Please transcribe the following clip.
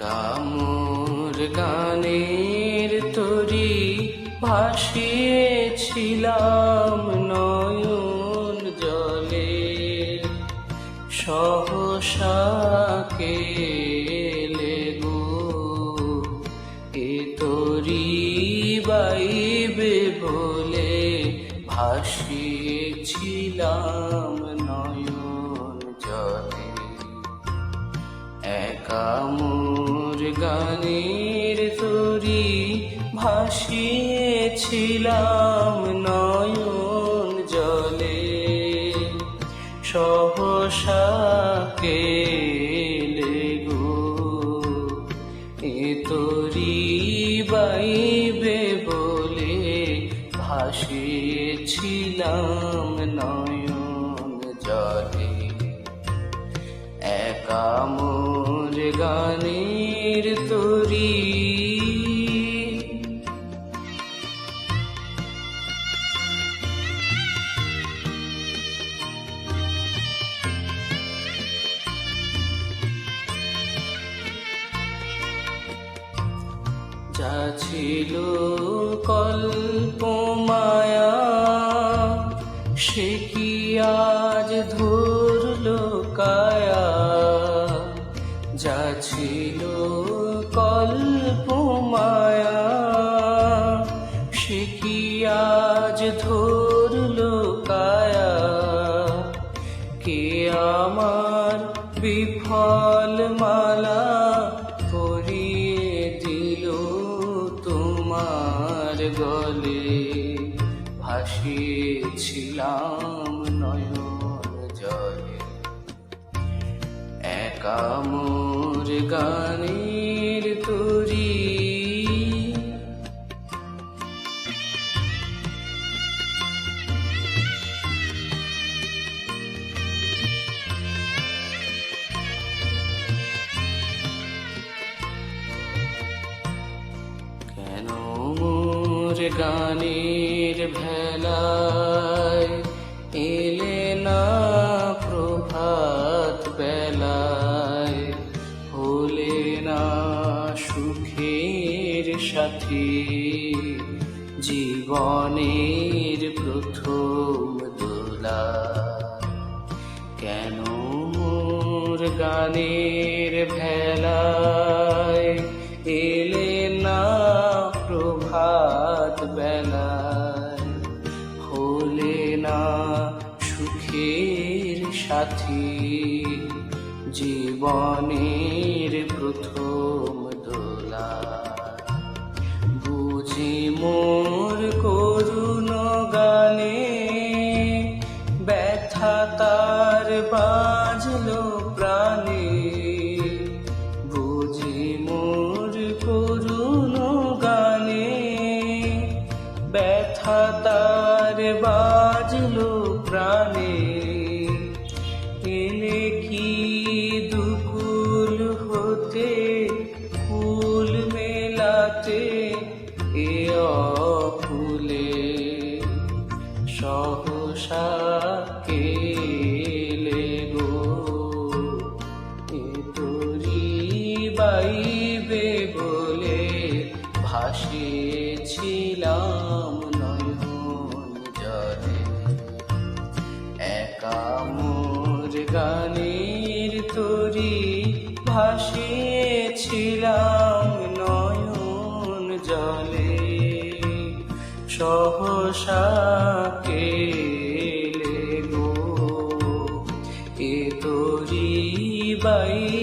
কামুর গানের তরি ভাসিয়েছিলাম নয়ন জলে। সহসা কেলে গো, এ তরি বলে ভাসিয়েছিলাম নয়ন জলে। একামুর গানের তরি ভাসিয়েছিলাম নয়ন জলে। সহসা কেলে গো, এ তরি বাইবে বলে ভাসিয়েছিলাম নয়ন যা ছিল কল্প মায়া সে কি আজ ধরল কায়া? যা ছিল কল্প মায়া সে কি আজ ধরল কায়া? কে আমার বিফল মালা ভাসিয়েছিলাম নয়ন জলে। একামর গানের গানের ভেলায় এলে না প্রভাত বেলায়। হলে না সুখের সাথী জীবনের প্রথম দোলা। কেন মোর গানের ভেলায় এলে না প্রভাত সাথী, জীবনের প্রথম দোলা বুঝি মোর করুণ গানে ব্যথা তার বাজলো প্রাণে। বুঝি মোর করুণ গানে ব্যথা মেলাতে এ ফুলে সহসা কেলে গো। তোরি বাইবে বলে ভাসিয়েছিলাম নয়ন জলে। একামুর গানের তরি ভাসিয়েছিলাম সহসা কেলে গো এ তোরি বাইবে